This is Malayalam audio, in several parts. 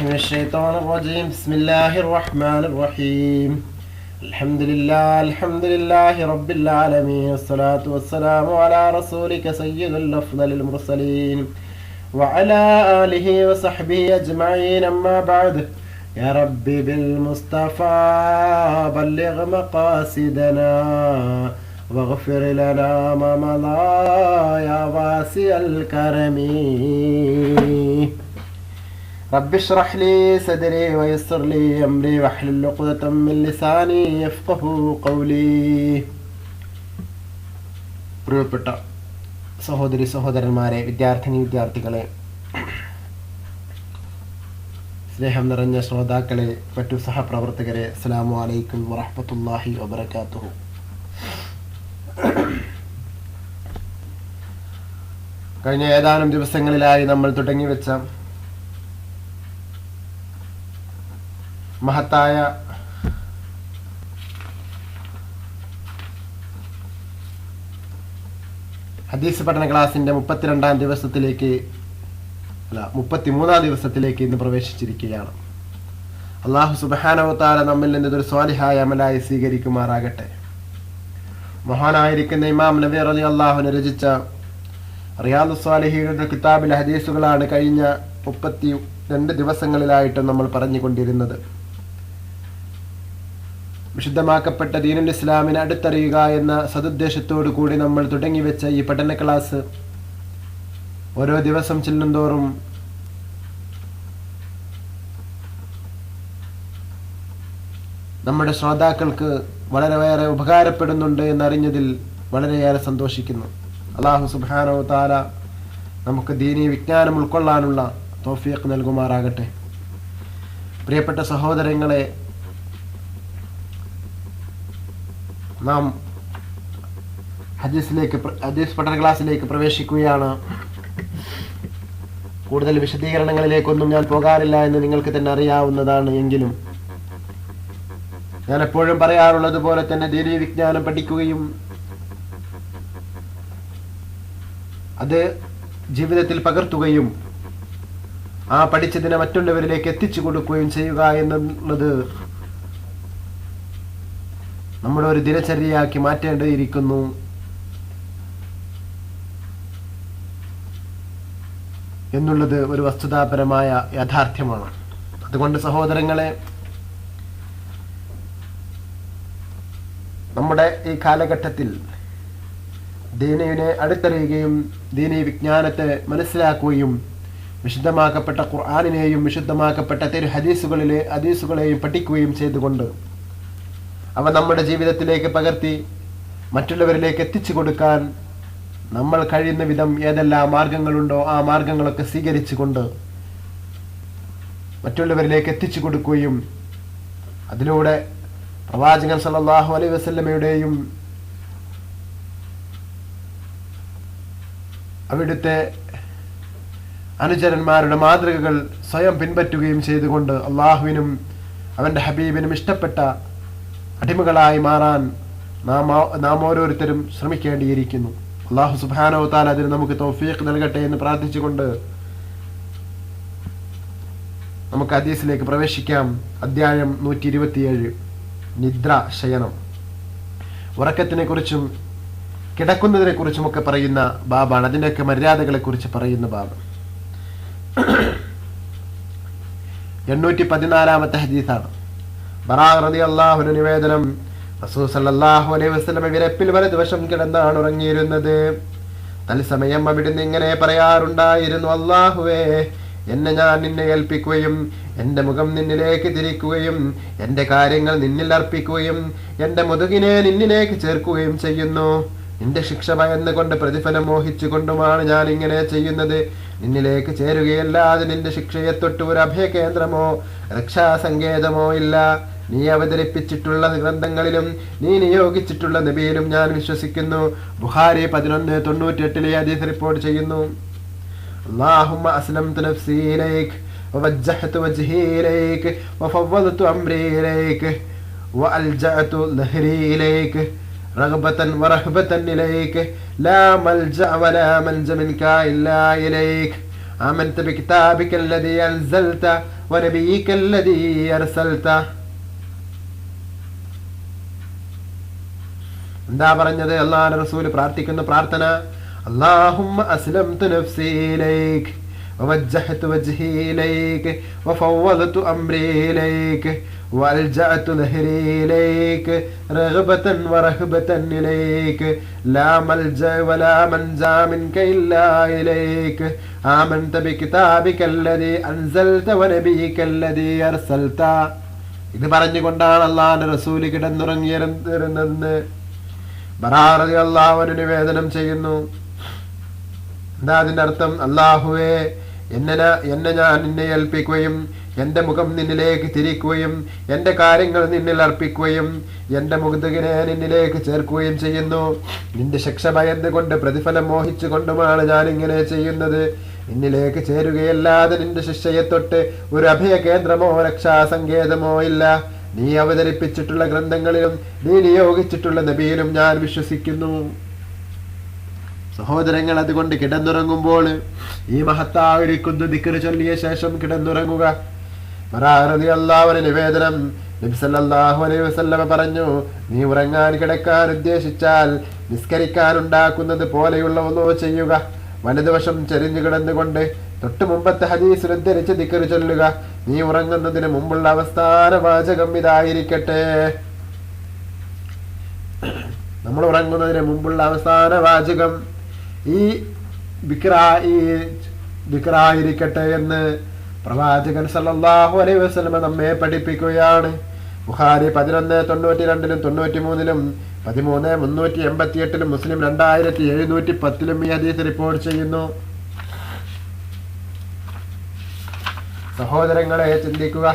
من الشيطان الرجيم. بسم الله الرحمن الرحيم. الحمد لله الحمد لله رب العالمين. والصلاة والسلام على رسولك سيد الأفضل المرسلين. وعلى آله وصحبه أجمعين. أما بعد يا ربي بالمصطفى بلغ مقاصدنا واغفر لنا ما مضى يا واسع الكرم. رب اشرح لي صدري ويسر لي أمري واحلل عقدة من لساني يفقه قولي പ്രിയപ്പെട്ട സഹോദരി സഹോദരന്മാരെ വിദ്യാർത്ഥിനി വിദ്യാർത്ഥികളെ സ്നേഹം നിറഞ്ഞ ശ്രോതാക്കളെ മറ്റു സഹപ്രവർത്തകരെ അസ്സലാമു അലൈക്കും വറഹ്മത്തുള്ളാഹി വബറകാതുഹു കഴിഞ്ഞ ഏതാനും ദിവസങ്ങളിലായി നമ്മൾ തുടങ്ങി വെച്ച മഹത്തായ ഹദീസ് പഠന ക്ലാസിന്റെ മുപ്പത്തിരണ്ടാം ദിവസത്തിലേക്ക് അല്ല മുപ്പത്തിമൂന്നാം ദിവസത്തിലേക്ക് ഇന്ന് പ്രവേശിച്ചിരിക്കുകയാണ്. അള്ളാഹു സുബാനവത്താല നമ്മിൽ നിന്ന് ഇതൊരു സ്വാലിഹായ അമലായി സ്വീകരിക്കുമാറാകട്ടെ. മഹാനായിരിക്കുന്ന ഇമാം നബി അലി അള്ളാഹുവിനെ രചിച്ച റിയാദു സ്വാലിഹിയുടെ കിതാബിലെ ഹദീസുകളാണ് കഴിഞ്ഞ മുപ്പത്തി രണ്ട് ദിവസങ്ങളിലായിട്ട് നമ്മൾ പറഞ്ഞുകൊണ്ടിരുന്നത്. വിശുദ്ധമാക്കപ്പെട്ട ദീനുൽ ഇസ്ലാമിനെ അടുത്തറിയുക എന്ന സതുദ്ദേശത്തോടു കൂടി നമ്മൾ തുടങ്ങിവെച്ച ഈ പഠന ക്ലാസ് ഓരോ ദിവസം ചെല്ലുന്തോറും നമ്മുടെ ശ്രോതാക്കൾക്ക് വളരെ വളരെയേറെ ഉപകാരപ്പെടുന്നുണ്ട് എന്നറിഞ്ഞതിൽ വളരെയേറെ സന്തോഷിക്കുന്നു. അള്ളാഹു സുബാനോ താല നമുക്ക് ദീനീ വിജ്ഞാനം ഉൾക്കൊള്ളാനുള്ള തോഫിയക്ക് നൽകുമാറാകട്ടെ. പ്രിയപ്പെട്ട സഹോദരങ്ങളെ നാം ഹദീസിലേക്ക് ഹദീസ് പഠന ക്ലാസ്സിലേക്ക് പ്രവേശിക്കുകയാണ്. കൂടുതൽ വിശദീകരണങ്ങളിലേക്കൊന്നും ഞാൻ പോകാറില്ല എന്ന് നിങ്ങൾക്ക് തന്നെ അറിയാവുന്നതാണ് എങ്കിലും. ഞാൻ എപ്പോഴും പറയാറുള്ളത് പോലെ തന്നെ ദീനീ വിജ്ഞാനം പഠിക്കുകയും അത് ജീവിതത്തിൽ പകർത്തുകയും ആ പഠിച്ചതിനെ മറ്റുള്ളവരിലേക്ക് എത്തിച്ചു കൊടുക്കുകയും ചെയ്യുക എന്നുള്ളത് നമ്മുടെ ഒരു ദിനചര്യയാക്കി മാറ്റേണ്ടിയിരിക്കുന്നു. എന്നുള്ളത് ഒരു വസ്തുതാപരമായ യാഥാർത്ഥ്യമാണ്. അതുകൊണ്ട് സഹോദരങ്ങളെ നമ്മുടെ ഈ കാലഘട്ടത്തിൽ ദീനയുടെ അടുത്തറിയുകയും ദീനി വിജ്ഞാനത്തെ മനസ്സിലാക്കുകയും വിശുദ്ധമാക്കപ്പെട്ട ഖുർആാനിനെയും വിശുദ്ധമാക്കപ്പെട്ട തെരു ഹദീസുകളിലെ ഹദീസുകളെയും പഠിക്കുകയും ചെയ്തുകൊണ്ട് അവ നമ്മുടെ ജീവിതത്തിലേക്ക് പകർത്തി മറ്റുള്ളവരിലേക്ക് എത്തിച്ചു കൊടുക്കാൻ നമ്മൾ കഴിയുന്ന വിധം ഏതെല്ലാം മാർഗങ്ങളുണ്ടോ ആ മാർഗങ്ങളൊക്കെ സ്വീകരിച്ചുകൊണ്ട് മറ്റുള്ളവരിലേക്ക് എത്തിച്ചു കൊടുക്കുകയും അതിലൂടെ പ്രവാചകൻ സല്ലല്ലാഹു അലൈ വസല്ലമയുടെയും അവിടുത്തെ അനുചരന്മാരുടെ മാതൃകകൾ സ്വയം പിൻപറ്റുകയും ചെയ്തുകൊണ്ട് അള്ളാഹുവിനും അവന്റെ ഹബീബിനും ഇഷ്ടപ്പെട്ട അടിമകളായി മാറാൻ നാം നാം ഓരോരുത്തരും ശ്രമിക്കേണ്ടിയിരിക്കുന്നു. അള്ളാഹു സുബാനോ താൽ അതിന് നമുക്ക് തൗഫീഖ് നൽകട്ടെ എന്ന് പ്രാർത്ഥിച്ചുകൊണ്ട് നമുക്ക് അദീസിലേക്ക് പ്രവേശിക്കാം. അധ്യായം നൂറ്റി ഇരുപത്തിയേഴ് നിദ്ര ശയനം. ഉറക്കത്തിനെ കുറിച്ചും കിടക്കുന്നതിനെ കുറിച്ചും ഒക്കെ പറയുന്ന ബാബാണ്. അതിന്റെയൊക്കെ മര്യാദകളെ കുറിച്ച് പറയുന്ന ബാബ്. എണ്ണൂറ്റി പതിനാലാമത്തെ ഹദീസാണ്. അള്ളാഹുന നിവേദനം. അലൈഹി വിരപ്പിൽ വലതുവശം കിടന്നാണ് ഉറങ്ങിയിരുന്നത്. തത്സമയം അവിടുന്ന് ഇങ്ങനെ പറയാറുണ്ടായിരുന്നു അള്ളാഹുവേ എന്നെ ഞാൻ നിന്നെ ഏൽപ്പിക്കുകയും എന്റെ മുഖം നിന്നിലേക്ക് തിരിക്കുകയും എന്റെ കാര്യങ്ങൾ നിന്നിൽ അർപ്പിക്കുകയും എന്റെ മുതുകിനെ നിന്നിലേക്ക് ചേർക്കുകയും ചെയ്യുന്നു. നിന്റെ ശിക്ഷ ഭയന്നുകൊണ്ട് പ്രതിഫലം മോഹിച്ചുകൊണ്ടുമാണ് ഞാൻ ഇങ്ങനെ ചെയ്യുന്നത്. നിന്നിലേക്ക് ചേരുകയല്ലാതെ നിന്റെ ശിക്ഷയെ തൊട്ട് ഒരു അഭയകേന്ദ്രമോ രക്ഷാസങ്കേതമോ ഇല്ല. നീ അവതരിപ്പിച്ചിട്ടുള്ള ഗ്രന്ഥങ്ങളിലും നീ നിയോഗിച്ചിട്ടുള്ള നബിയിലും ഞാൻ വിശ്വസിക്കുന്നു ബുഹാരി പതിനൊന്ന് തൊണ്ണൂറ്റി എട്ടിലെ ഹദീസ് റിപ്പോർട്ട് ചെയ്യുന്നു اللهم أسلمت نفسي إليك ووجهت وجهي إليك وفوضت أمري إليك وألجأت ظهري إليك رغبة ورهبة إليك لا ملجأ ولا منج منك إلا إليك آمنت بكتابك الذي أنزلت ونبيك الذي أرسلت എന്താ പറഞ്ഞത് അള്ളാഹ് റസൂൽ പ്രാർത്ഥിക്കുന്ന പ്രാർത്ഥന اللهم أسلمت نفسي إليك ووجهت وجهي إليك وفوضت أمري إليك وألجأت ظهري إليك رغبة ورهبة إليك لا ملجأ ولا منجا منك إلا إليك آمنت بكتابك الذي أنزلت ونبيك الذي أرسلت ഇത് പറഞ്ഞുകൊണ്ടാണ് അള്ളാഹിന്റെ റസൂല് കിടന്നുറങ്ങിയിരുന്നതെന്ന് ബറാറതി അള്ളാഹുവിന് നിവേദനം ചെയ്യുന്നു. എന്താ അതിന്റെ അർത്ഥം? അള്ളാഹുവെ എന്നെ എന്നെ ഞാൻ നിന്നെ ഏൽപ്പിക്കുകയും എന്റെ മുഖം നിന്നിലേക്ക് തിരിക്കുകയും എന്റെ കാര്യങ്ങൾ നിന്നിൽ അർപ്പിക്കുകയും എന്റെ മുഖതുകിനെ നിന്നിലേക്ക് ചേർക്കുകയും ചെയ്യുന്നു. നിന്റെ ശിക്ഷ ഭയന്നുകൊണ്ട് പ്രതിഫലം മോഹിച്ചുകൊണ്ടുമാണ് ഞാൻ ഇങ്ങനെ ചെയ്യുന്നത്. നിന്നിലേക്ക് ചേരുകയല്ലാതെ നിന്റെ ശിക്ഷയെ തൊട്ട് ഒരു അഭയ കേന്ദ്രമോ രക്ഷാസങ്കേതമോ ഇല്ല. നീ അവതരിപ്പിച്ചിട്ടുള്ള ഗ്രന്ഥങ്ങളിലും നീ നിയോഗിച്ചിട്ടുള്ള നബിയിലും ഞാൻ വിശ്വസിക്കുന്നു. സഹോദരങ്ങൾ അതുകൊണ്ട് കിടന്നുറങ്ങുമ്പോൾ ഈ മഹത്തായിരിക്കുന്നു ദിക്കറ് ചൊല്ലിയ ശേഷം കിടന്നുറങ്ങുക. മറാറതി അള്ളാഹുവിന് നിവേദനം നബി അലൈഹി വസല്ലമ പറഞ്ഞു നീ ഉറങ്ങാൻ കിടക്കാൻ ഉദ്ദേശിച്ചാൽ നിസ്കരിക്കാൻ ഉണ്ടാക്കുന്നത് പോലെയുള്ള ഒന്നോ ചെയ്യുക വലതുവശം ചെരിഞ്ഞു കിടന്നുകൊണ്ട് തൊട്ടു മുമ്പത്തെ ഹദീസിൽ ഉദ്ധരിച്ച് ദിക്കറി ചൊല്ലുക. നീ ഉറങ്ങുന്നതിന് മുമ്പുള്ള അവസാന വാചകം ഇതായിരിക്കട്ടെ. നമ്മൾ ഉറങ്ങുന്നതിന് മുമ്പുള്ള അവസാന വാചകം ഈ വിക്രാ ഈ വിക്രായിരിക്കട്ടെ എന്ന് പ്രവാചകൻ സല്ലാഹു അലൈ വസ്ലമ നമ്മെ പഠിപ്പിക്കുകയാണ്. ബുഖാരി പതിനൊന്ന് തൊണ്ണൂറ്റി രണ്ടിലും തൊണ്ണൂറ്റി മൂന്നിലും പതിമൂന്ന് മുന്നൂറ്റി എൺപത്തി എട്ടിലും മുസ്ലിം രണ്ടായിരത്തി എഴുന്നൂറ്റി പത്തിലും ഈ ഹദീസ് റിപ്പോർട്ട് ചെയ്യുന്നു. സഹോദരങ്ങളെ ചിന്തിക്കുക.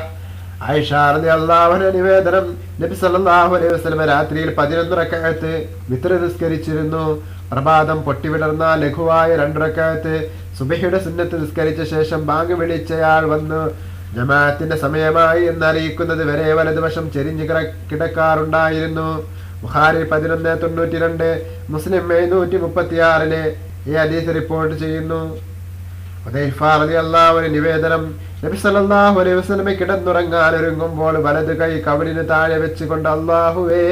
ആയിഷാർദി അള്ളാഹുന നിവേദനം നബി സല്ലല്ലാഹു അലൈഹി രാത്രിയിൽ പതിനൊന്ന് റക്കഅത്ത് വിത്ര നിസ്കരിച്ചിരുന്നു. പ്രഭാതം പൊട്ടിവിടർന്ന ലഘുവായ രണ്ട് റക്കഅത്ത് സുബഹിയുടെ സുന്നത്ത് നിസ്കരിച്ച ശേഷം ബാങ്ക് വിളിച്ചയാൾ വന്നു. ജമാഅത്തിന്റെ സമയമായി എന്നറിയിക്കുന്നത് വരെ വലതുവശം ചെരിഞ്ഞു കിട- കിടക്കാറുണ്ടായിരുന്നു. ബുഖാരി പതിനൊന്ന് തൊണ്ണൂറ്റി രണ്ട് മുസ്ലിം എഴുന്നൂറ്റി മുപ്പത്തിയാറിലെ ഈ ഹദീസ് റിപ്പോർട്ട് ചെയ്യുന്നു. ഒരു നിവേദനം. നബി സല്ലല്ലാഹു അലൈഹി വസല്ലമ കിടന്നുറങ്ങാൻ ഒരുങ്ങുമ്പോൾ വലത് കൈ കവലിന് താഴെ വെച്ചുകൊണ്ട് അള്ളാഹുവേ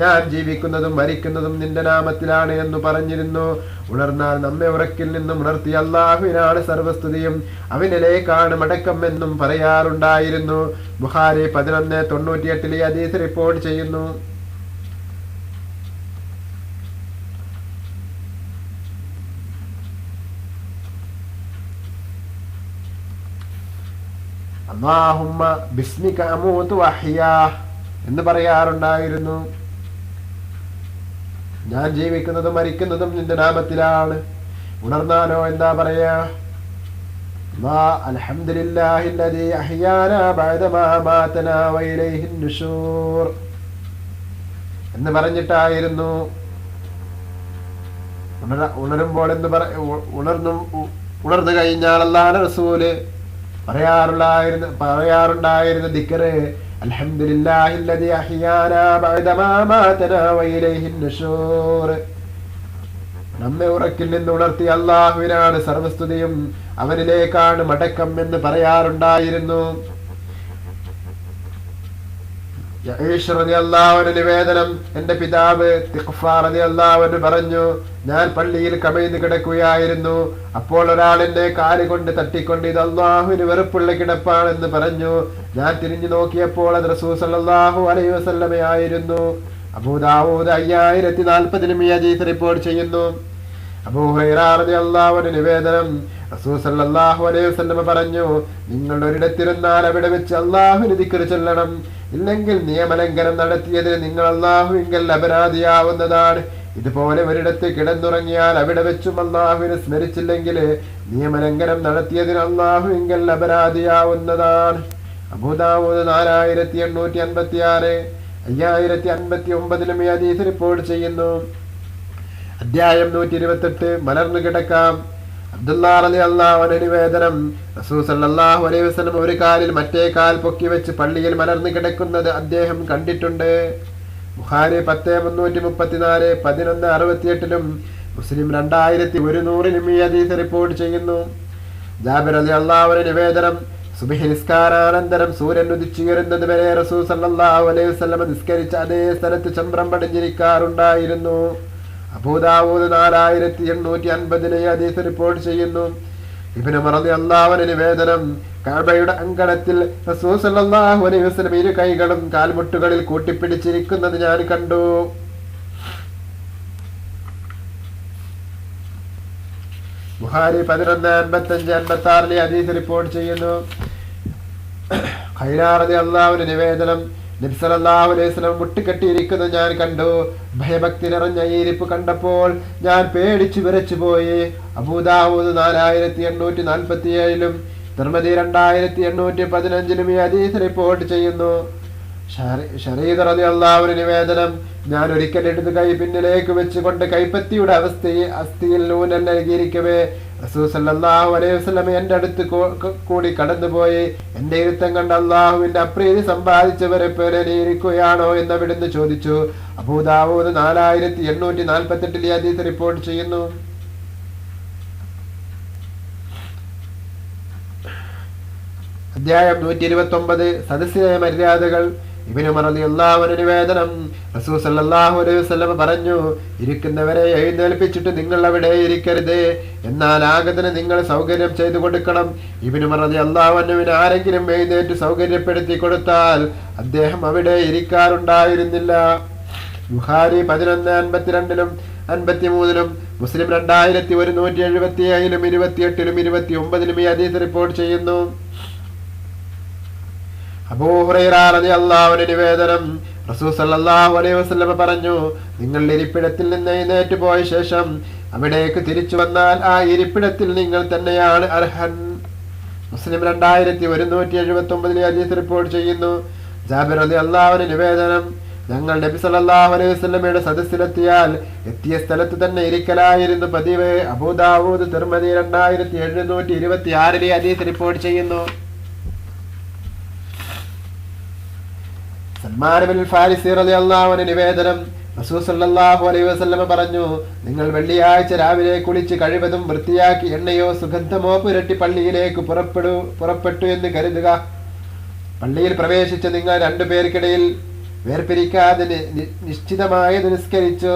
ഞാൻ ജീവിക്കുന്നതും മരിക്കുന്നതും നിന്റെ നാമത്തിലാണ് എന്ന് പറഞ്ഞിരുന്നു. ഉണർന്നാൽ നമ്മെ ഉറക്കിൽ നിന്നും ഉണർത്തി അള്ളാഹുവിനാണ് സർവസ്തുതിയും. അവനിലേക്കാണ് മടക്കം എന്നും പറയാറുണ്ടായിരുന്നു. ബുഹാരി പതിനൊന്ന് തൊണ്ണൂറ്റിയെട്ടിലെ അതീസ് റിപ്പോർട്ട് ചെയ്യുന്നു. അള്ളാഹുമ്മ ബിസ്മിക അമൂത്ത് വഹ്യാ എന്ന് പറയാറുണ്ടായിരുന്നു. ഞാൻ ജീവിക്കുന്നതും മരിക്കുന്നതും നിന്റെ നാമത്തിലാണ്. ഉണർന്നാലോ എന്താ പറയാ? എന്ന് പറഞ്ഞിട്ടായിരുന്നു. ഉണര ഉണരുമ്പോൾ എന്ന് പറ ഉണർന്നു ഉണർന്നു കഴിഞ്ഞാൽ അല്ലാതെ റസൂൽ പറയാറുണ്ടായിരുന്ന പറയാറുണ്ടായിരുന്ന ദിക്കറ് അൽഹംദുലില്ലാഹി അല്ലദീ അഹ്യാനാ ബഅദമാ മാതനാ വഇലൈഹിൻ നുശൂർ നമ്മെ ഉറക്കിൽ നിന്ന് ഉണർത്തി അള്ളാഹുവിനാണ് സർവസ്തുതിയും അവനിലേക്കാണ് മടക്കം എന്ന് പറയാറുണ്ടായിരുന്നു. നിവേദനം എന്റെ പിതാവ് പറഞ്ഞു ഞാൻ പള്ളിയിൽ കമഴ്ന്ന് കിടക്കുകയായിരുന്നു. അപ്പോൾ ഒരാൾ എന്റെ കാൽ കൊണ്ട് തട്ടിക്കൊണ്ട് ഇത് അള്ളാഹുവിന് വെറുപ്പുള്ള കിടപ്പാണെന്ന് പറഞ്ഞു. ഞാൻ തിരിഞ്ഞു നോക്കിയപ്പോൾ അത് റസൂൽ സല്ലല്ലാഹു അലൈഹി വസല്ലമയായിരുന്നു. അബൂദാവൂദ് അയ്യായിരത്തി നാൽപ്പതിനും ഈ അജീസ് റിപ്പോർട്ട് ചെയ്യുന്നു. അബൂഹുറൈറാറിയാവുന്ന നിവേദനം റസൂൽ സല്ലല്ലാഹു അലൈഹി പറഞ്ഞു നിങ്ങൾ ഒരിടത്തിരുന്നാൽ അവിടെ വെച്ച് അള്ളാഹുവിന് ദിക്റ് ചൊല്ലണം. ഇല്ലെങ്കിൽ നിയമലംഘനം നടത്തിയതിന് നിങ്ങൾ അള്ളാഹുവിങ്കൽ അപരാധിയാവുന്നതാണ്. ഇതുപോലെ ഒരിടത്ത് കിടന്നുറങ്ങിയാൽ അവിടെ വെച്ചും അള്ളാഹുവിനെ സ്മരിച്ചില്ലെങ്കിൽ നിയമലംഘനം നടത്തിയതിന് അള്ളാഹുവിങ്കൽ അപരാധിയാവുന്നതാണ്. അബൂദാവൂദ് നാലായിരത്തി എണ്ണൂറ്റി അൻപത്തി ആറ് അയ്യായിരത്തി അൻപത്തി ഒമ്പതിലും ഈ ഹദീസ് റിപ്പോർട്ട് ചെയ്യുന്നു. അധ്യായം നൂറ്റി ഇരുപത്തെട്ട് മലർന്നു കിടക്കാം. അബ്ദുല്ലാറലി അള്ളാഹുവിന്റെ നിവേദനം റസൂൽ സല്ലല്ലാഹു അലൈഹി വസല്ലം ഒരു കാലിൽ മറ്റേ കാൽ പൊക്കി വെച്ച് പള്ളിയിൽ മലർന്നു കിടക്കുന്നത് അദ്ദേഹം കണ്ടിട്ടുണ്ട്. ബുഹാരി പത്ത് മുന്നൂറ്റി മുപ്പത്തിനാല് പതിനൊന്ന് അറുപത്തിയെട്ടിലും മുസ്ലിം രണ്ടായിരത്തി ഒരുന്നൂറിലും ഈ ഹദീസ് റിപ്പോർട്ട് ചെയ്യുന്നു. ജാബിർ അലി അള്ളാഹുവിന് നിവേദനം സുബഹി നിസ്കാരാനന്തരം സൂര്യൻ ഉദിച്ചുയരുന്നത് വരെ റസൂ സല്ലല്ലാഹു അലൈഹി വസ്ലമ നിസ്കരിച്ച അതേ സ്ഥലത്ത് ചമ്പ്രം പടിഞ്ഞിരിക്കാറുണ്ടായിരുന്നു. അബൂദാവൂദ് നാലായിരത്തി എണ്ണൂറ്റി അൻപതിലെ ഹദീസ് റിപ്പോർട്ട് ചെയ്യുന്നു. ഇബിന് മറന്നു അള്ളാഹുവിന് നിവേദനം കഅബയുടെ അങ്കണത്തിൽ വസല്ലം ഇരു കൈകളും കാൽമുട്ടുകളിൽ കൂട്ടിപ്പിടിച്ചിരിക്കുന്നത് ഞാൻ കണ്ടു. ബുഹാരി പതിനൊന്ന് അൻപത്തഞ്ച് അൻപത്തി ആറിലെ ഹദീസ് റിപ്പോർട്ട് ചെയ്യുന്നു. ഖൈലാറതി അള്ളാഹുവിന്റെ നിവേദനം നബ്സലല്ലാഹു അലൈഹി ഞാൻ കണ്ടു. ഭയഭക്തി നിറഞ്ഞ ഈരിപ്പ് കണ്ടപ്പോൾ ഞാൻ പേടിച്ചു വിറച്ചു പോയി. അബൂദാവൂദ് നാലായിരത്തി എണ്ണൂറ്റി നാൽപ്പത്തി ഏഴിലും തിർമതി രണ്ടായിരത്തി എണ്ണൂറ്റി പതിനഞ്ചിലും ഈ അതീസ് റിപ്പോർട്ട് ചെയ്യുന്നു ഷറീദ് റതി നിവേദനം ഞാൻ ഒരിക്കൽ എടുത്ത് കൈ പിന്നിലേക്ക് വെച്ചുകൊണ്ട് കൈപ്പത്തിയുടെ അവസ്ഥയെ അസ്ഥിയിൽ നൂനൽ നൽകിയിരിക്കവേ. റസൂൽ അലൈഹി വസല്ലം എന്റെ അടുത്ത് കൂടി കടന്നുപോയി. എന്റെ ഇരുത്തം കണ്ട അള്ളാഹുവിന്റെ അപ്രീതി സമ്പാദിച്ചവരെ പോലെ നീ ഇരിക്കുകയാണോ എന്ന് അവിടുന്ന് ചോദിച്ചു. അബൂദാവൂദ് നാലായിരത്തി എണ്ണൂറ്റി നാൽപ്പത്തെട്ടിൽ ഹദീസ് റിപ്പോർട്ട് ചെയ്യുന്നു. അധ്യായം നൂറ്റി ഇരുപത്തി ഒമ്പത് സദസ്സിലെ മര്യാദകൾ. ഇബിനു മറലി അള്ളാഹുവിന് നിവേദനം റസൂൽ സല്ലല്ലാഹു അലൈഹി വസല്ലം പറഞ്ഞു ഇരിക്കുന്നവരെ എഴുന്നേൽപ്പിച്ചിട്ട് നിങ്ങൾ അവിടെ ഇരിക്കരുത്. എന്നാൽ ആഗതന് നിങ്ങൾ സൗകര്യം ചെയ്തു കൊടുക്കണം. ഇബിനു മറലി അള്ളാഹുവിന് ആരെങ്കിലും എഴുന്നേറ്റ് സൗകര്യപ്പെടുത്തി കൊടുത്താൽ അദ്ദേഹം അവിടെ ഇരിക്കാറുണ്ടായിരുന്നില്ല. ബുഹാരി പതിനൊന്ന് അൻപത്തിരണ്ടിലും അൻപത്തി മൂന്നിലും മുസ്ലിം രണ്ടായിരത്തി ഒരുന്നൂറ്റി എഴുപത്തി ഏഴിലും ഇരുപത്തിയെട്ടിലും ഇരുപത്തി ഒമ്പതിലും ഈ ഹദീസ് റിപ്പോർട്ട് ചെയ്യുന്നു. അബൂഹുറൈറാഹുവിന്റെ നിവേദനം. അലൈഹി പറഞ്ഞു നിങ്ങൾ ഇരിപ്പിടത്തിൽ നിന്ന് എഴുന്നേറ്റ് പോയ ശേഷം അവിടേക്ക് തിരിച്ചു വന്നാൽ ആ ഇരിപ്പിടത്തിൽ നിങ്ങൾ തന്നെയാണ് അർഹൻ. മുസ്ലിം രണ്ടായിരത്തി ഒരുന്നൂറ്റി എഴുപത്തി ഒമ്പതിലെ അജീസ് റിപ്പോർട്ട് ചെയ്യുന്നു. ജാബിർ അലി നിവേദനം ഞങ്ങൾ നബി സല്ലാഹു അലൈഹി വസ്ലമയുടെ സദസ്സിലെത്തിയാൽ എത്തിയ സ്ഥലത്ത് തന്നെ ഇരിക്കലായിരുന്നു പതിവ്. അബൂദാവൂദ് തിർമതി രണ്ടായിരത്തി എഴുന്നൂറ്റി ഇരുപത്തി ആറിലെ ഹദീസ് റിപ്പോർട്ട് ചെയ്യുന്നു. സൽമാൻ ബിൻ ഫാരിസി റളിയല്ലാഹു അൻഹു നിവേദനം പറഞ്ഞു നിങ്ങൾ വെള്ളിയാഴ്ച രാവിലെ കുളിച്ച് കഴിവതും വൃത്തിയാക്കി എണ്ണയോ സുഗന്ധമോ പുരട്ടി പള്ളിയിലേക്ക് പുറപ്പെടു പുറപ്പെട്ടു എന്ന് കരുതുക. പള്ളിയിൽ പ്രവേശിച്ച നിങ്ങൾ രണ്ടു പേർക്കിടയിൽ വേർപിരിക്കാതെ നിശ്ചിതമായി നിസ്കരിച്ചു.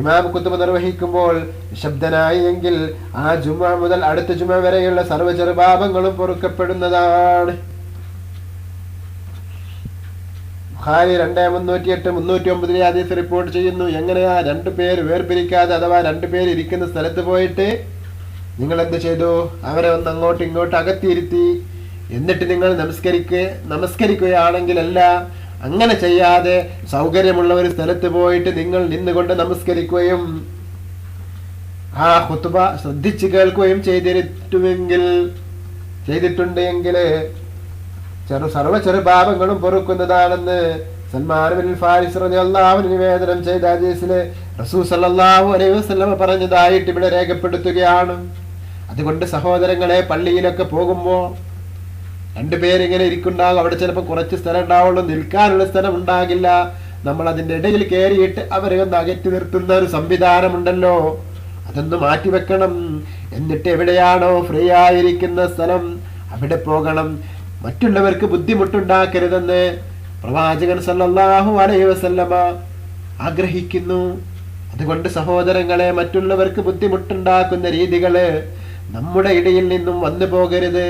ഇമാം കുത്തുമ നിർവഹിക്കുമ്പോൾ നിശബ്ദനായി എങ്കിൽ ആ ജുമ മുതൽ അടുത്ത ജുമ വരെയുള്ള സർവ ചെറുപാപങ്ങളും പൊറുക്കപ്പെടുന്നതാണ്. ബുഖാരി രണ്ട് മുന്നൂറ്റി എട്ട് മുന്നൂറ്റി ഒമ്പതിലെ ഹദീസ് റിപ്പോർട്ട് ചെയ്യുന്നു. എങ്ങനെയാ രണ്ടു പേര് വേർപിരിക്കാതെ അഥവാ രണ്ടു പേര് ഇരിക്കുന്ന സ്ഥലത്ത് പോയിട്ട് നിങ്ങൾ എന്ത് ചെയ്തു? അവരെ ഒന്ന് അങ്ങോട്ടും ഇങ്ങോട്ടും അകത്തിയിരുത്തി. എന്നിട്ട് നിങ്ങൾ നമസ്കരിക്ക് നമസ്കരിക്കുകയാണെങ്കിലല്ല അങ്ങനെ ചെയ്യാതെ സൗകര്യമുള്ള ഒരു സ്ഥലത്ത് പോയിട്ട് നിങ്ങൾ നിന്നുകൊണ്ട് നമസ്കരിക്കുകയും ആ ഹുത്തുബ ശ്രദ്ധിച്ചു കേൾക്കുകയും ചെയ്തിരുത്തുമെങ്കിൽ ചെയ്തിട്ടുണ്ട് എങ്കിൽ ചെറു സർവ ചെറു പാപങ്ങളും പൊറുക്കുന്നതാണെന്ന് അൻഹു നിവേദനം ചെയ്ത അലൈഹി പറഞ്ഞതായിട്ട് ഇവിടെ രേഖപ്പെടുത്തുകയാണ്. അതുകൊണ്ട് സഹോദരങ്ങളെ പള്ളിയിലൊക്കെ പോകുമ്പോൾ രണ്ടുപേരിങ്ങനെ ഇരിക്കുണ്ടാകും അവിടെ ചിലപ്പോൾ കുറച്ച് സ്ഥലം ഉണ്ടാവുള്ളൂ. നിൽക്കാനുള്ള സ്ഥലം ഉണ്ടാകില്ല. നമ്മൾ അതിന്റെ ഇടയിൽ കയറിയിട്ട് അവരെ ഒന്ന് അകറ്റി നിർത്തുന്ന ഒരു സംവിധാനമുണ്ടല്ലോ. അതൊന്ന് മാറ്റിവെക്കണം. എന്നിട്ട് എവിടെയാണോ ഫ്രീ ആയിരിക്കുന്ന സ്ഥലം അവിടെ പോകണം. മറ്റുള്ളവർക്ക് ബുദ്ധിമുട്ടുണ്ടാക്കരുതെന്ന് പ്രവാചകൻ സല്ലല്ലാഹു അലൈഹി വസല്ലമ ആഗ്രഹിക്കുന്നു. അതുകൊണ്ട് സഹോദരങ്ങളെ മറ്റുള്ളവർക്ക് ബുദ്ധിമുട്ടുണ്ടാക്കുന്ന രീതികൾ നമ്മുടെ ഇടയിൽ നിന്നും വന്നു പോകരുത്.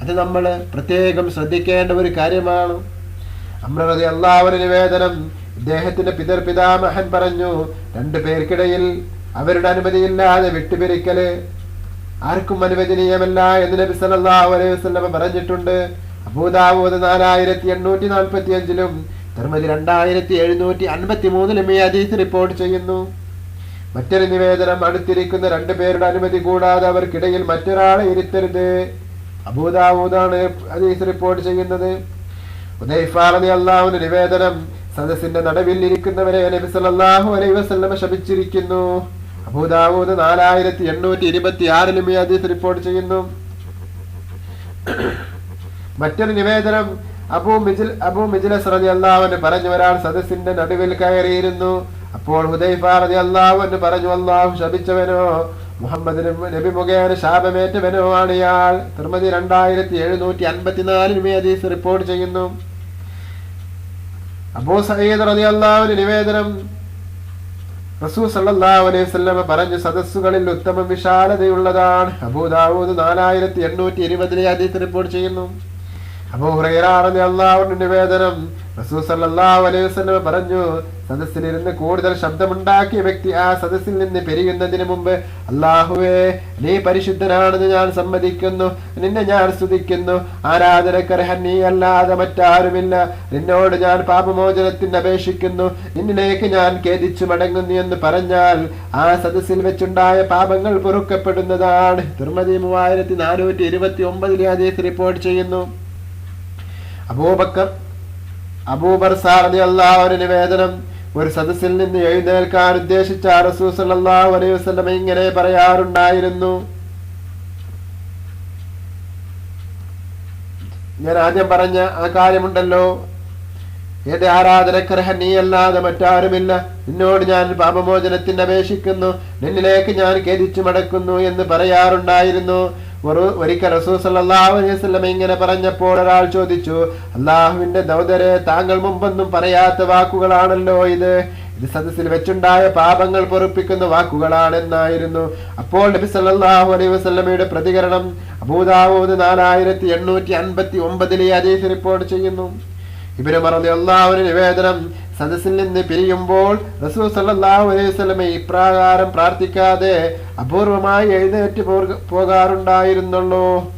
അത് നമ്മൾ പ്രത്യേകം ശ്രദ്ധിക്കേണ്ട ഒരു കാര്യമാണ്. അമ്രതി അള്ളാഹുവിന് നിവേദനം ഇദ്ദേഹത്തിന്റെ പിതർ പിതാമഹൻ പറഞ്ഞു രണ്ടു പേർക്കിടയിൽ അവരുടെ അനുമതിയില്ലാതെ വിട്ടുപിരിക്കൽ ആർക്കും അനുവദനീയമല്ല എന്ന് നബി സല്ലല്ലാഹു അലൈഹി വസല്ലം പറഞ്ഞിട്ടുണ്ട്. അബൂദാവൂദ് നാലായിരത്തി എണ്ണൂറ്റി നാൽപ്പത്തി അഞ്ചിലും തിർമതി രണ്ടായിരത്തി എഴുന്നൂറ്റി അൻപത്തി മൂന്നിലും ഈ ഹദീസ് റിപ്പോർട്ട് ചെയ്യുന്നു. മറ്റൊരു നിവേദനം അടുത്തിരിക്കുന്ന രണ്ടു പേരുടെ അനുമതി കൂടാതെ അവർക്കിടയിൽ മറ്റൊരാളെ ഇരുത്തരുത്. അബൂദാവൂദാണ് ഹദീസ് റിപ്പോർട്ട് ചെയ്യുന്നത്. അള്ളാഹുവിന്റെ നിവേദനം സദസ്സിന്റെ നടുവിൽ ഇരിക്കുന്നവരെ നബി സല്ലല്ലാഹു അലൈഹി വസല്ലമ ശപിച്ചിരിക്കുന്നു. അബൂദാവൂദ് നാലായിരത്തി എണ്ണൂറ്റി ഇരുപത്തി ആറിലും ഈ ഹദീസ് റിപ്പോർട്ട് ചെയ്യുന്നു. മറ്റൊരു നിവേദനം അബൂ മിജിൽ അബൂ മിജിലസ് റതി അള്ളാഹുവിന് പറഞ്ഞു ഒരാൾ സദസ്സിന്റെ നടുവിൽ കയറിയിരുന്നു. അപ്പോൾ ഹുദൈഫ റതി അള്ളാഹുവിന് പറഞ്ഞു അള്ളാഹു ശപിച്ചവനോ മുഹമ്മദ് നബി മുഖേന ശാപമേറ്റവനോ ആണ് ഇയാൾ. തിരുമതി രണ്ടായിരത്തി എഴുന്നൂറ്റി അൻപത്തിനാലിന് ഹദീസ് റിപ്പോർട്ട് ചെയ്യുന്നു. അബൂ സയ്യിദ് റളിയല്ലാഹുവിന്റെ നിവേദനം വസല്ലം പറഞ്ഞു സദസ്സുകളിൽ ഉത്തമ വിശാലതയുള്ളതാണ്. അബൂദാവൂദ് നാലായിരത്തി എണ്ണൂറ്റി ഇരുപതിലെ ഹദീസ് റിപ്പോർട്ട് ചെയ്യുന്നു. അബൂ ഹുറൈറ റളിയല്ലാഹുവിന്റെ നിവേദനം വസല്ലം പറഞ്ഞു സദസ്സിലിരുന്ന് കൂടുതൽ ശബ്ദമുണ്ടാക്കിയ വ്യക്തി ആ സദസ്സിൽ നിന്ന് പെരിയുന്നതിന് മുമ്പ് അള്ളാഹുവേ നീ പരിശുദ്ധനാണെന്ന് ഞാൻ സമ്മതിക്കുന്നു നിന്നെ ഞാൻ സ്തുതിക്കുന്നു ആരാധനക്കർഹൻ നീ അല്ലാതെ മറ്റാരുമില്ല നിന്നോട് ഞാൻ പാപമോചനത്തിന് അപേക്ഷിക്കുന്നു നിന്നിലേക്ക് ഞാൻ ഖേദിച്ചു മടങ്ങുന്നു എന്ന് പറഞ്ഞാൽ ആ സദസ്സിൽ വെച്ചുണ്ടായ പാപങ്ങൾ പൊറുക്കപ്പെടുന്നതാണ്. തിരുമതി മൂവായിരത്തി നാനൂറ്റി ഇരുപത്തി ഒമ്പതിലെ അദ്ദേഹത്തിൽ റിപ്പോർട്ട് ചെയ്യുന്നു. അബൂബക്കർ അബൂബർ സാറതി അള്ളാഹുവിന് നിവേദനം ഒരു സദസ്സിൽ നിന്ന് എഴുന്നേൽക്കാൻ ഉദ്ദേശിച്ച റസൂസ് സല്ലല്ലാഹു അലൈഹി വസ്ലം ഇങ്ങനെ പറയാറുണ്ടായിരുന്നു. ഞാൻ ആദ്യം പറഞ്ഞ ആ കാര്യമുണ്ടല്ലോ. എന്റെ ആരാധനക്കർഹൻ നീ അല്ലാതെ മറ്റാരുമില്ല. നിന്നോട് ഞാൻ പാപമോചനത്തിന് അപേക്ഷിക്കുന്നു നിന്നിലേക്ക് ഞാൻ ഖേദിച്ചു മടക്കുന്നു എന്ന് പറയാറുണ്ടായിരുന്നു. ഒരു ഒരിക്കൽ റസൂൽ സല്ലല്ലാഹു അലൈഹി ഇങ്ങനെ പറഞ്ഞപ്പോൾ ഒരാൾ ചോദിച്ചു അള്ളാഹുവിന്റെ ദൗതരെ താങ്കൾ മുമ്പൊന്നും പറയാത്ത വാക്കുകളാണല്ലോ ഇത്. ഇത് സദസ്സിൽ വെച്ചുണ്ടായ പാപങ്ങൾ പൊറുപ്പിക്കുന്ന വാക്കുകളാണെന്നായിരുന്നു. അപ്പോൾ നബി സല്ലാഹു അലൈഹി വസ്ലമയുടെ പ്രതികരണം അബൂദാവൂദ് നാലായിരത്തി എണ്ണൂറ്റി അൻപത്തി ഒമ്പതിലെ ഹദീസ് റിപ്പോർട്ട് ചെയ്യുന്നു. ഇവർ മറന്നു എല്ലാവരും നിവേദനം സദസ്സിൽ നിന്ന് പിരിയുമ്പോൾ റസൂ സല്ലാഹു അലൈഹി വസല്ലമ ഇപ്രകാരം പ്രാർത്ഥിക്കാതെ അപൂർവമായി എഴുന്നേറ്റ് പോക- പോകാറുണ്ടായിരുന്നുള്ളൂ.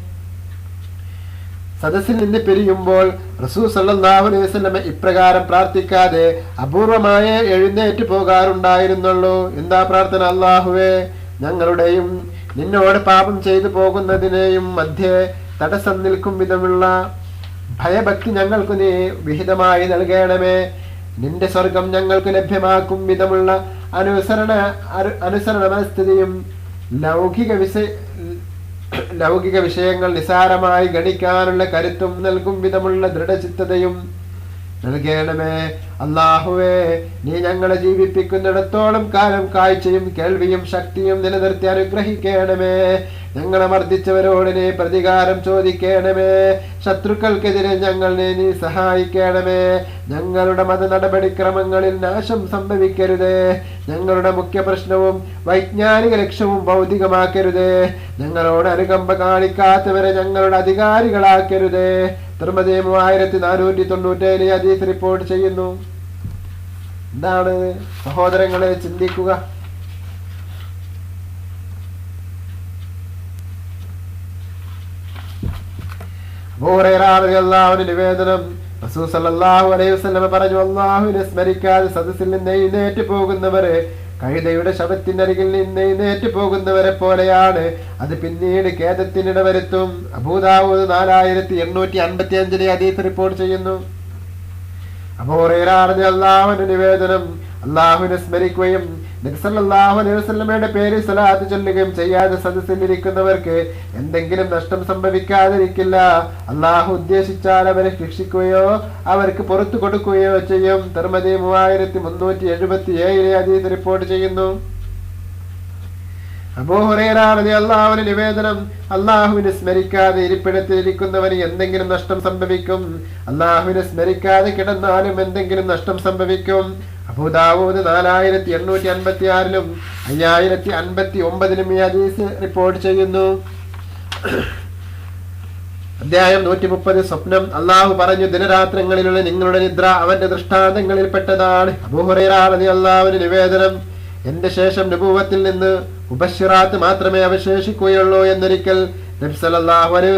സദസ്സിൽ നിന്ന് പിരിയുമ്പോൾ റസൂ സല്ലാഹു അലൈഹി ഇപ്രകാരം പ്രാർത്ഥിക്കാതെ അപൂർവമായ എഴുന്നേറ്റ് പോകാറുണ്ടായിരുന്നുള്ളൂ. എന്താ പ്രാർത്ഥന അള്ളാഹുവേ ഞങ്ങളുടെയും നിന്നോട് പാപം ചെയ്തു പോകുന്നതിനെയും മധ്യേ തടസ്സം നിൽക്കും വിധമുള്ള ഭയഭക്തി ഞങ്ങൾക്ക് നീ വിഹിതമായി നൽകണമേ. നിന്റെ സ്വർഗം ഞങ്ങൾക്ക് ലഭ്യമാക്കും വിധമുള്ള അനുസരണ അനുസരണ മനസ്ഥിതിയും ലൗകിക വിഷയ ലൗകിക വിഷയങ്ങൾ നിസാരമായി ഗണിക്കാനുള്ള കരുത്തും നൽകും വിധമുള്ള ദൃഢചിത്തതയും നൽകണമേ. അള്ളാഹുവേ നീ ഞങ്ങളെ ജീവിപ്പിക്കുന്നിടത്തോളം കാലം കാഴ്ചയും കേൾവിയും ശക്തിയും നിലനിർത്തി അനുഗ്രഹിക്കണമേ. ഞങ്ങളെ മർദ്ദിച്ചവരോട് നീ പ്രതികാരം ചോദിക്കണമേ. ശത്രുക്കൾക്കെതിരെ ഞങ്ങളെ നീ സഹായിക്കണമേ. ഞങ്ങളുടെ മത നടപടിക്രമങ്ങളിൽ നാശം സംഭവിക്കരുതേ. ഞങ്ങളുടെ മുഖ്യ പ്രശ്നവും വൈജ്ഞാനിക ലക്ഷ്യവും ഭൗതികമാക്കരുതേ. ഞങ്ങളോട് അനുകമ്പ കാണിക്കാത്തവരെ ഞങ്ങളുടെ അധികാരികളാക്കരുതേ. തിരുമതി മൂവായിരത്തി നാനൂറ്റി തൊണ്ണൂറ്റേഴ് ഹദീസ് റിപ്പോർട്ട് ചെയ്യുന്നു. എന്താണ് സഹോദരങ്ങളെ ചിന്തിക്കുക? നിവേദനം പറഞ്ഞു അള്ളാഹുവിനെ സ്മരിക്കാതെ സദസ്സിൽ നിന്ന് എഴുന്നേറ്റ് പോകുന്നവര് കഴുതയുടെ ശവത്തിനരികിൽ നിന്ന് നേറ്റു പോകുന്നവരെ പോലെയാണ്. അത് പിന്നീട് ഖേദത്തിനിടവരുത്തും. അബൂദാവൂദ് നാലായിരത്തി എണ്ണൂറ്റി അൻപത്തി അഞ്ചിലെ ഹദീസ് റിപ്പോർട്ട് ചെയ്യുന്നു. അള്ളാഹുവിന്റെ നിവേദനം അള്ളാഹുവിനെ സ്മരിക്കുകയും നബിസല്ലാഹു അലൈഹി വസല്ലമയുടെ പേരിൽ സലാത്ത് ചൊല്ലുകയും ചെയ്യാതെ സദസ്സിലിരിക്കുന്നവർക്ക് എന്തെങ്കിലും നഷ്ടം സംഭവിക്കാതിരിക്കില്ല. അള്ളാഹു ഉദ്ദേശിച്ചാൽ അവരെ ശിക്ഷിക്കുകയോ അവർക്ക് പുറത്തു കൊടുക്കുകയോ ചെയ്യും. തെർമതി മൂവായിരത്തി മുന്നൂറ്റി എഴുപത്തി ഏഴിലെ അതീത് റിപ്പോർട്ട് ചെയ്യുന്നു. അബൂഹുറൈറാണതി അള്ളാഹുവിന് നിവേദനം അള്ളാഹുവിനെ സ്മരിക്കാതെ ഇരിപ്പിടത്തിലിരിക്കുന്നവന് എന്തെങ്കിലും നഷ്ടം സംഭവിക്കും? അള്ളാഹുവിനെ സ്മരിക്കാതെ കിടന്നാലും എന്തെങ്കിലും നഷ്ടം സംഭവിക്കും? അബൂദാവൂദ് നാലായിരത്തി എണ്ണൂറ്റി അൻപത്തി ആറിലും അയ്യായിരത്തി അൻപത്തി ഒമ്പതിലും ഈ ഹദീസ് റിപ്പോർട്ട് ചെയ്യുന്നു. അധ്യായം നൂറ്റി മുപ്പത് സ്വപ്നം. അള്ളാഹു പറഞ്ഞു ദിനരാത്രങ്ങളിലുള്ള നിങ്ങളുടെ നിദ്ര അവന്റെ ദൃഷ്ടാന്തങ്ങളിൽ പെട്ടതാണ് അബൂഹുറൈറാണതി അള്ളാഹുവിന് നിവേദനം. എന്റെ ശേഷം നബൂവത്തിൽ നിന്ന് ഉപഷിറാത്ത് മാത്രമേ അവശേഷിക്കുകയുള്ളൂ എന്നൊരിക്കൽ നബി സല്ലല്ലാഹു അലൈഹി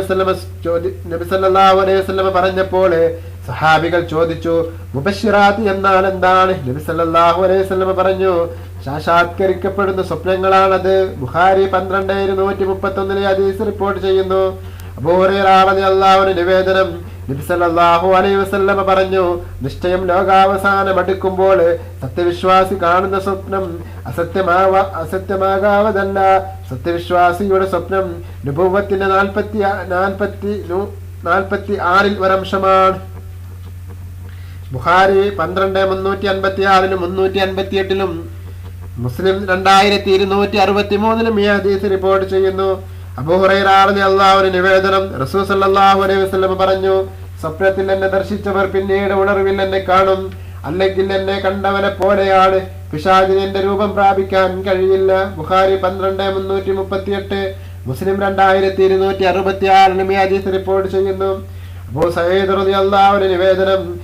സല്ലല്ലാഹു അലൈഹി പറഞ്ഞപ്പോൾ സഹാബികൾ ചോദിച്ചു മുബഷിറാത്ത് എന്നാൽ എന്താണ് നബി സല്ലല്ലാഹു അലൈഹി വസല്ലമ പറഞ്ഞു സാക്ഷാത്കരിക്കപ്പെടുന്ന സ്വപ്നങ്ങളാണത്. ബുഹാരി പന്ത്രണ്ട് ഇരുന്നൂറ്റി മുപ്പത്തി ഒന്നിലെ അതീസ് റിപ്പോർട്ട് ചെയ്യുന്നു. അബൂഹുറൈറാണതി അള്ളാഹുവിന് നിവേദനം നബി അലൈ വസല്ലമ പറഞ്ഞു നിശ്ചയം ലോകാവസാനം അടുക്കുമ്പോൾ സത്യവിശ്വാസി കാണുന്ന സ്വപ്നം അസത്യമാവ അസത്യമാകാവതല്ല. സത്യവിശ്വാസിയുടെ സ്വപ്നം നുപൂവത്തിന്റെ നാൽപ്പത്തി നാൽപ്പത്തി നാൽപ്പത്തി ആറിൽ ഒരംശമാണ്. ബുഹാരി പന്ത്രണ്ട് മുന്നൂറ്റി അൻപത്തി ആറിലും മുന്നൂറ്റി അൻപത്തി എട്ടിലും മുസ്ലിം രണ്ടായിരത്തി ഇരുന്നൂറ്റി അറുപത്തി മൂന്നിലും ഈ ഹദീസ് റിപ്പോർട്ട് ചെയ്യുന്നു. അബൂഹുറൈറാറിന് നിവേദനം റസൂ വസല്ലം പറഞ്ഞു സ്വപ്നത്തിൽ എന്നെ ദർശിച്ചവർ പിന്നീട് ഉണർവിൽ എന്നെ കാണും. അല്ലെങ്കിൽ എന്നെ കണ്ടവനെ പോലെയാണ്. പിശാചിന് എന്റെ രൂപം പ്രാപിക്കാൻ കഴിയില്ല. ബുഖാരി പന്ത്രണ്ട് മുന്നൂറ്റി മുപ്പത്തിയെട്ട് മുസ്ലിം രണ്ടായിരത്തി ഇരുന്നൂറ്റി അറുപത്തി ആറിന് ഹദീസ് റിപ്പോർട്ട് ചെയ്യുന്നു. നിവേദനം.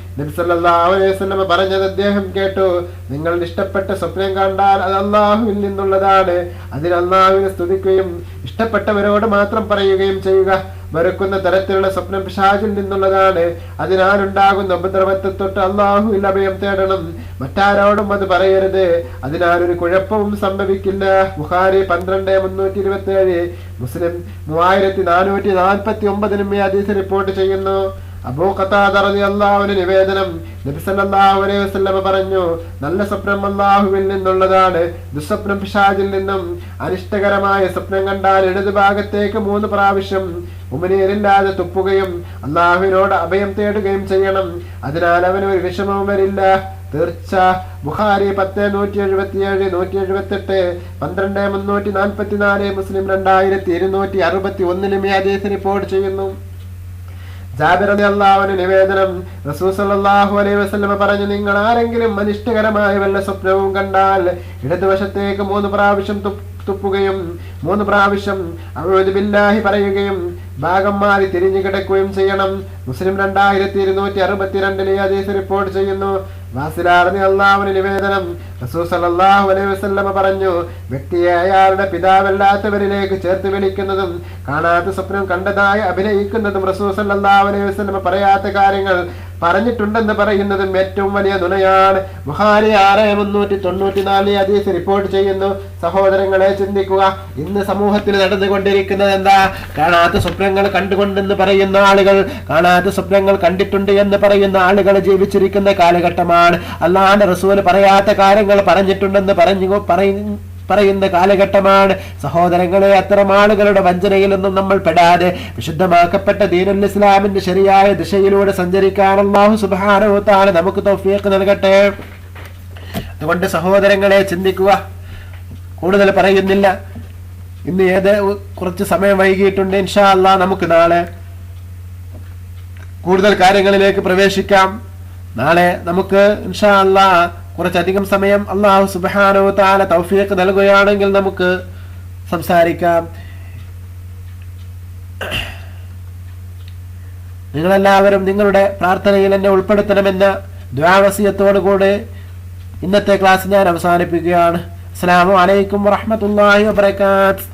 പറഞ്ഞത് അദ്ദേഹം കേട്ടു. നിങ്ങൾ ഇഷ്ടപ്പെട്ട സ്വപ്നം കണ്ടാൽ അത് അള്ളാഹുവിൽ നിന്നുള്ളതാണ്. അതിൽ അള്ളാഹുവിനെ സ്തുതിക്കുകയും ഇഷ്ടപ്പെട്ടവരോട് മാത്രം പറയുകയും ചെയ്യുക. വെറുക്കുന്ന തരത്തിലുള്ള സ്വപ്നം പിശാചിൽ നിന്നുള്ളതാണ്. അതിനാലുണ്ടാകുന്ന ഉപദ്രവത്തെ തൊട്ട് അള്ളാഹുവിൽ അഭയം തേടണം. മറ്റാരോടും അത് പറയരുത്. അതിനാൽ ഒരു കുഴപ്പവും സംഭവിക്കില്ല. ബുഹാരി പന്ത്രണ്ട് മുന്നൂറ്റി ഇരുപത്തി ഏഴ് മുസ്ലിം മൂവായിരത്തി നാനൂറ്റി നാൽപ്പത്തി ഒമ്പതിനും ഈ അതീസ് റിപ്പോർട്ട് ചെയ്യുന്നു. അബൂ കത്താതറതി അള്ളാഹുവിന് നിവേദനം നബി സല്ലല്ലാഹു അലൈഹി വസല്ലം പറഞ്ഞു നല്ല സ്വപ്നം അല്ലാഹുവിൽ നിന്നുള്ളതാണ്. ദുസ്വപ്നം പിശാചിൽ നിന്നും അനിഷ്ടകരമായ സ്വപ്നം കണ്ടാൽ ഇടതുഭാഗത്തേക്ക് മൂന്ന് പ്രാവശ്യം ഉമിനീരില്ലാതെ തുപ്പുകയും അള്ളാഹുവിനോട് അഭയം തേടുകയും ചെയ്യണം. അതിനാൽ അവന് ഒരു വിഷമവും വരില്ല. തീർച്ച. ബുഹാരി പത്ത് നൂറ്റി എഴുപത്തിയേഴ് നൂറ്റി എഴുപത്തി എട്ട് പന്ത്രണ്ട് മുന്നൂറ്റി നാൽപ്പത്തി നാല് മുസ്ലിം രണ്ടായിരത്തി ഇരുന്നൂറ്റി അറുപത്തി ഒന്നിലും ഈ അദ്ദേഹത്തിന് റിപ്പോർട്ട് ചെയ്യുന്നു അള്ളാഹുവിന് നിവേദനം റസൂൽ സല്ലല്ലാഹു അലൈഹി വസല്ലമ പറഞ്ഞു നിങ്ങൾ ആരെങ്കിലും അനിഷ്ടകരമായ വല്ല സ്വപ്നവും കണ്ടാൽ ഇടതുവശത്തേക്ക് മൂന്ന് പ്രാവശ്യം തുപ്പുകയും മൂന്ന് പ്രാവശ്യം അഊദു ബില്ലാഹി പറയുകയും ഭാഗം മാറി തിരിഞ്ഞു കിടക്കുകയും ചെയ്യണം. മുസ്ലിം രണ്ടായിരത്തി ഇരുന്നൂറ്റി അറുപത്തിരണ്ടിലെ ഹദീസ് റിപ്പോർട്ട് ചെയ്യുന്നു. അള്ളാഹുവിന് നിവേദനം. റസൂൽ സല്ലല്ലാഹു പറഞ്ഞു വ്യക്തിയെ അയാളുടെ പിതാവല്ലാത്തവരിലേക്ക് ചേർത്ത് വിളിക്കുന്നതും കാണാത്ത സ്വപ്നം കണ്ടതായി അഭിനയിക്കുന്നതും റസൂൽ സല്ലല്ലാഹു അലൈഹി വസല്ലമ പറയാത്ത കാര്യങ്ങൾ പറഞ്ഞിട്ടുണ്ടെന്ന് പറയുന്നതും ഏറ്റവും വലിയ നുണയാണ്. ബുഹാരി ആറ് മുന്നൂറ്റി തൊണ്ണൂറ്റി നാല് അതീസ് റിപ്പോർട്ട് ചെയ്യുന്നു. സഹോദരങ്ങളെ ചിന്തിക്കുക. ഇന്ന് സമൂഹത്തിൽ നടന്നുകൊണ്ടിരിക്കുന്നത് എന്താ? കാണാത്ത സ്വപ്നങ്ങൾ കണ്ടുകൊണ്ടെന്ന് പറയുന്ന ആളുകൾ കാണാത്ത സ്വപ്നങ്ങൾ കണ്ടിട്ടുണ്ട് എന്ന് പറയുന്ന ആളുകൾ ജീവിച്ചിരിക്കുന്ന കാലഘട്ടമാണ്. അല്ലാണ്ട് റസൂൽ പറയാത്ത കാര്യങ്ങൾ പറഞ്ഞിട്ടുണ്ടെന്ന് പറഞ്ഞു പറയും പറയുന്ന കാലഘട്ടമാണ്. സഹോദരങ്ങളെ അത്തരം ആളുകളുടെ വഞ്ചനയിലൊന്നും നമ്മൾ പെടാതെ വിശുദ്ധമാക്കപ്പെട്ട ദീനുൽ ഇസ്ലാമിന്റെ ശരിയായ ദിശയിലൂടെ സഞ്ചരിക്കാൻ അള്ളാഹു നമുക്ക് തൗഫീഖ് നൽകട്ടെ. അതുകൊണ്ട് സഹോദരങ്ങളെ ചിന്തിക്കുക. കൂടുതൽ പറയുന്നില്ല. ഇന്ന് ഏത് കുറച്ച് സമയം വൈകിയിട്ടുണ്ട്? ഇൻഷാ അല്ലാ നമുക്ക് നാളെ കൂടുതൽ കാര്യങ്ങളിലേക്ക് പ്രവേശിക്കാം. നാളെ നമുക്ക് ഇൻഷാ അല്ലാ കുറച്ചധികം സമയം അള്ളാഹു സുബാനോ താല തൗഫീഖ് നൽകുകയാണെങ്കിൽ നമുക്ക് സംസാരിക്കാം. നിങ്ങളെല്ലാവരും നിങ്ങളുടെ പ്രാർത്ഥനയിൽ എന്നെ ഉൾപ്പെടുത്തണമെന്ന ദ്വാവസീയത്തോടുകൂടെ ഇന്നത്തെ ക്ലാസ് ഞാൻ അവസാനിപ്പിക്കുകയാണ്. അസ്സാം വലൈക്കും വാഹമത്തല്ലാഹി വാബർക്കാത്ത്